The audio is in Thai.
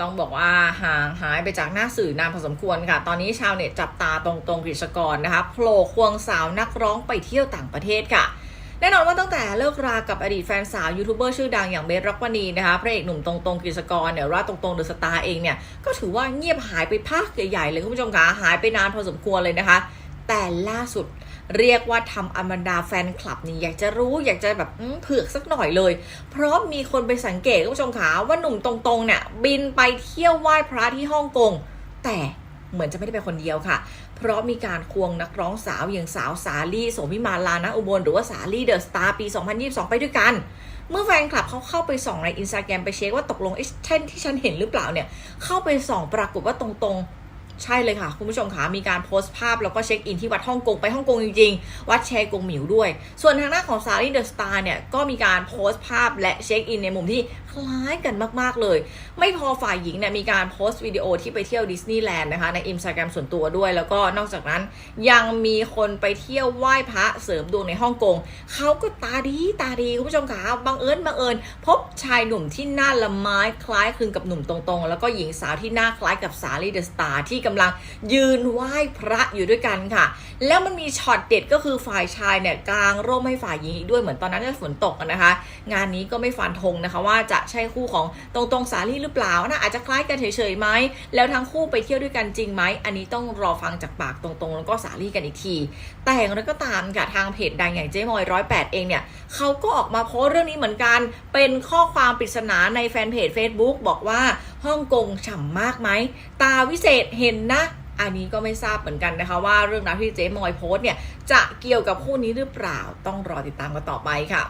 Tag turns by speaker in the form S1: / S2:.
S1: ต้องบอกว่าห่างหายไปจากหน้าสื่อนานพอสมควรค่ะ ตอนนี้ชาวเน็ตจับตาตรงตรงกฤษกรนะคะโผล่ควงสาวนักร้องไปเที่ยวต่างประเทศค่ะ แน่นอนว่าตั้งแต่เลิกรากับอดีตแฟนสาวยูทูบเบอร์ชื่อดังอย่างเบสรักวณีนะคะพระเอกหนุ่มตรงตรงกฤษกรเนี่ยว่าตรงตรงเดอะสตาร์เองเนี่ยก็ถือว่าเงียบหายไปพักใหญ่ๆเลยคุณผู้ชมคะหายไปนานพอสมควรเลยนะคะ แต่ล่าสุด เรียกว่าทำอแมนดาแฟนคลับนี่อยากจะรู้อยากจะแบบเผือกสักหน่อยเลย เพราะมีคนไปสังเกตคุณผู้ชมคะว่าหนุ่มตรงๆเนี่ยบินไปเที่ยวไหว้พระที่ฮ่องกง แต่เหมือนจะไม่ได้ไปคนเดียวค่ะ เพราะมีการควงนักร้องสาวอย่างสาวสาลี่โสมิมาลานะอุบลหรือว่าสาลี่เดอะสตาร์ปี 2022 ไปด้วยกันเมื่อแฟนคลับเขาเข้าไปส่องในอินสตาแกรมไปเช็คว่าตกลงเอ๊ะใช่ที่ฉันเห็นหรือเปล่าเนี่ย เข้าไปส่องปรากฏว่าตรงๆ ใช่เลยค่ะ คุณผู้ชมคะมีการโพสต์ภาพแล้วก็เช็คอินที่วัดฮ่องกงไปฮ่องกงจริงๆ วัดแชกงหมิวด้วย ส่วนทางหน้าของซารีเดอะสตาร์เนี่ยก็มีการโพสต์ภาพและเช็คอินในมุมที่คล้ายกันมากๆเลย ไม่พอฝ่ายหญิงเนี่ยมีการโพสต์วิดีโอที่ไปเที่ยวดิสนีย์แลนด์นะคะในอินสตาแกรมส่วนตัวด้วย แล้วก็นอกจากนั้นยังมีคนไปเที่ยวไหว้พระเสริมดวงในฮ่องกงเขาก็ตาดีตาดีคุณผู้ชมคะบังเอิญบังเอิญ พบชายหนุ่มที่หน้าละไม้คล้ายคลึงกับหนุ่มตรงๆ แล้วก็หญิงสาวที่หน้าคล้ายกับสาลีเดอะสตาร์ที่กำลังยืนไหว้พระอยู่ด้วยกันค่ะ แล้วมันมีช็อตเด็ดก็คือฝ่ายชายเนี่ยกลางร่มให้ฝ่ายหญิงอีกด้วยเหมือนตอนนั้นฝนตกนะคะ งานนี้ก็ไม่ฟันธงนะคะว่าจะใช่คู่ของตรงตรงๆสาลี่หรือเปล่านะอาจจะคล้ายกันเฉยๆไหมแล้วทั้งคู่ไปเที่ยวด้วยกันจริงไหมอันนี้ต้องรอฟังจากปากตรงๆ แล้วก็สาลี่กันอีกที แต่อย่างไรก็ตามค่ะทางเพจดังอย่างเจ๊มอยร้อยแปดเองเนี่ยเขาก็ออกมาโพสต์เรื่องนี้เหมือนกัน เป็นข้อความปริศนาในแฟนเพจ Facebook บอกว่าฮ่องกงฉ่ำมากไหม ตาวิเศษเห็นนะ อันนี้ก็ไม่ทราบเหมือนกันนะคะ ว่าเรื่องราวที่เจ๊มอยโพสเนี่ยจะเกี่ยวกับคู่นี้หรือเปล่าต้องรอติดตามกันต่อไปค่ะ